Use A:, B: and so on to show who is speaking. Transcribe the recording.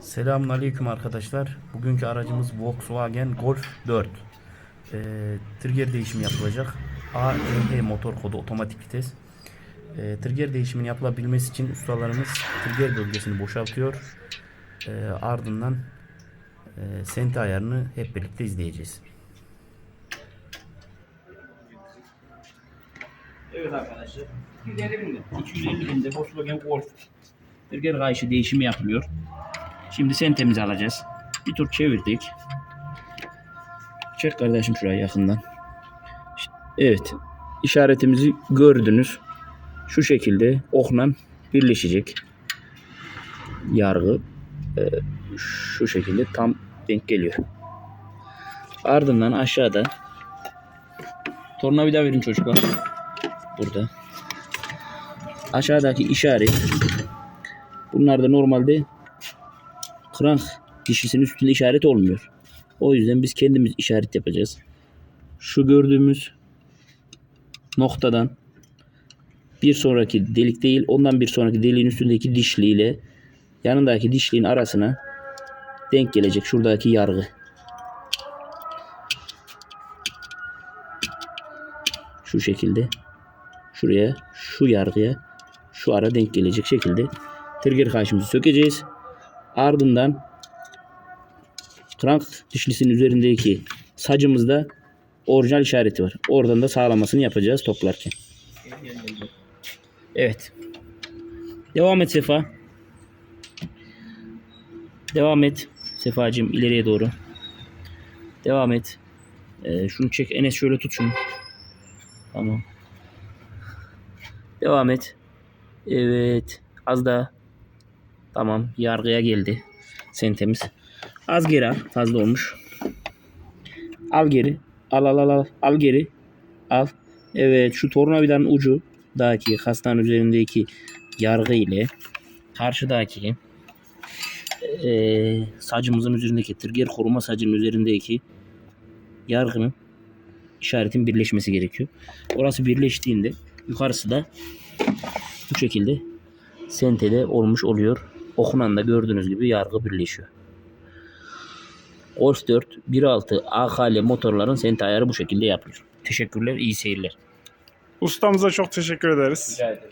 A: Selamünaleyküm arkadaşlar. Bugünkü aracımız Volkswagen Golf 4. Ee, trigger değişimi yapılacak. AEH motor kodu otomatik vites. Ee, trigger değişiminin yapılabilmesi için ustalarımız trigger bölgesini boşaltıyor. Ee, ardından e, senti ayarını hep birlikte izleyeceğiz.
B: Evet arkadaşlar. 250 binde. 250 binde Volkswagen Golf. Trigger kayışı değişimi yapılıyor. Şimdi sentemizi alacağız. Bir tur çevirdik. Çek kardeşim şuraya yakından. Evet. işaretimizi gördünüz. Şu şekilde okla birleşecek. Yargı e, şu şekilde tam denk geliyor. Ardından aşağıda tornavida verin çocuklar burada. Aşağıdaki işaret bunlarda normalde krank dişisinin üstünde işaret olmuyor. O yüzden biz kendimiz işaret yapacağız. Şu gördüğümüz noktadan bir sonraki delik değil ondan bir sonraki deliğin üstündeki dişliyle yanındaki dişliğin arasına denk gelecek şuradaki yargı. Şu şekilde şuraya şu yargıya şu ara denk gelecek şekilde trigger kaşımızı sökeceğiz. Ardından krank dişlisinin üzerindeki sacımızda orijinal işareti var. Oradan da sağlamasını yapacağız toplarken. Evet. Devam et Sefa. Devam et. Sefacığım ileriye doğru. Devam et. Ee, şunu çek. Enes şöyle tut şunu. Tamam. Devam et. Evet. Az daha. Tamam. Yargıya geldi. Sentemiz. Az geri al. Fazla olmuş. Al geri. Al al al al. Al geri. Al. Evet. Şu tornavidanın ucu daki hastanın üzerindeki yargı ile karşıdaki eee sacımızın üzerindeki trigger koruma sacının üzerindeki yargının işaretin birleşmesi gerekiyor. Orası birleştiğinde yukarısı da bu şekilde sentede olmuş oluyor. Okunan da gördüğünüz gibi yargı birleşiyor. Golf 4 1.6 AKL motorların sente ayarı bu şekilde yapılıyor. Teşekkürler, iyi seyirler.
C: Ustamıza çok teşekkür ederiz.
B: Rica ederim.